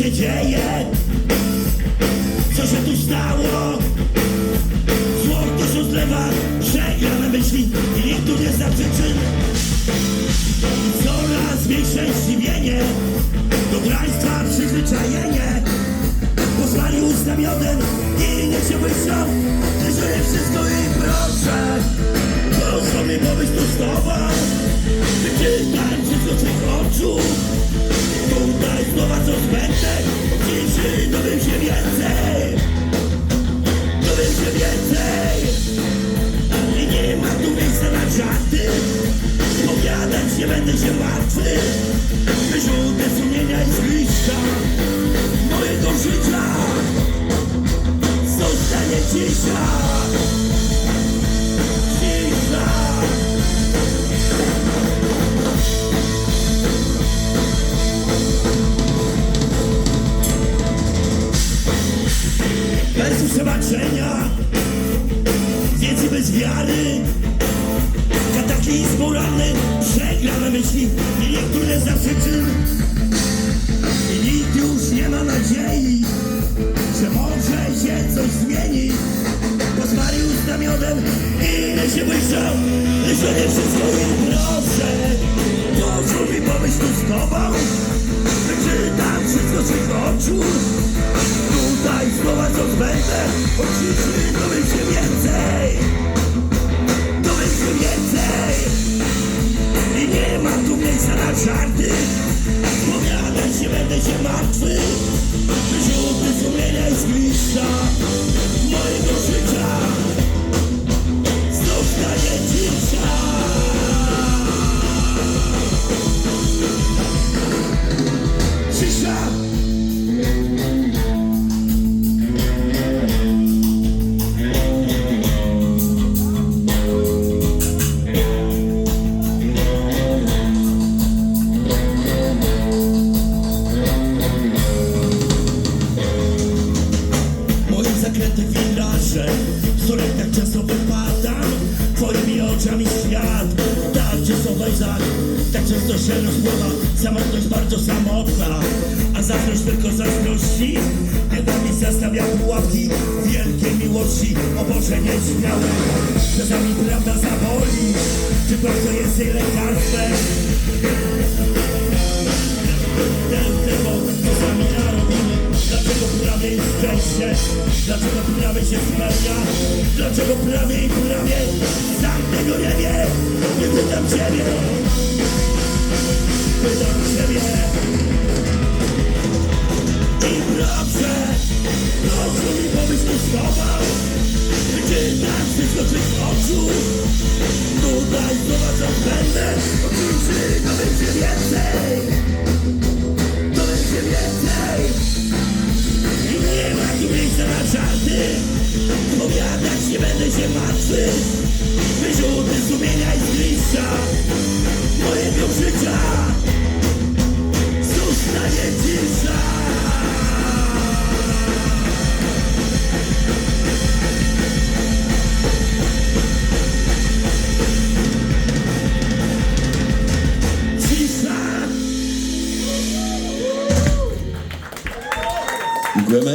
się dzieje? Co się tu stało? Słowko się zlewa, że ja na myśli i nikt tu nie zna przyczyn Coraz większe zdziwienie Do graństwa przyzwyczajenie Pozwali usta miodem i nie się myślą Ty żyje wszystko i proszę Proszę mi pobyć tu z tobą Wyczytałem wszystko twych oczu słowa co zbędne Ciszy dowiem się więcej. Dowiem się więcej. I nie ma tu miejsca na żarty. Powiadać nie będę się martwy przebaczenia. Więcej bez wiary. Kataklizm moralny. Przegrane myśli. I niektóre zawsze czyn I nikt już nie ma nadziei Że może się coś zmieni. Pozwali usta miodem I nie się błyszczą. Że nie wszystko im Oczywiście dowiem się więcej Dowiem się więcej I nie ma tu miejsca na żarty Powiadać nie będę się martwy Wyrzuty sumienia i zgliszcza Mojego często wypadam Twoimi oczami świat. Tak często wejrzak Tak często się rozpływa. Samotność bardzo samotna A zazdrość tylko zazdrości. Bieda mi zastawia pułapki Wielkiej miłości. O Boże nieśmiałe Czasami prawda zaboli Czy prawda jest jej lekarstwem Dlaczego prawie się spełnia? Dlaczego prawie i prawie? Sam tego nie wiem Nie pytam Ciebie Pytam Ciebie I Proszę Women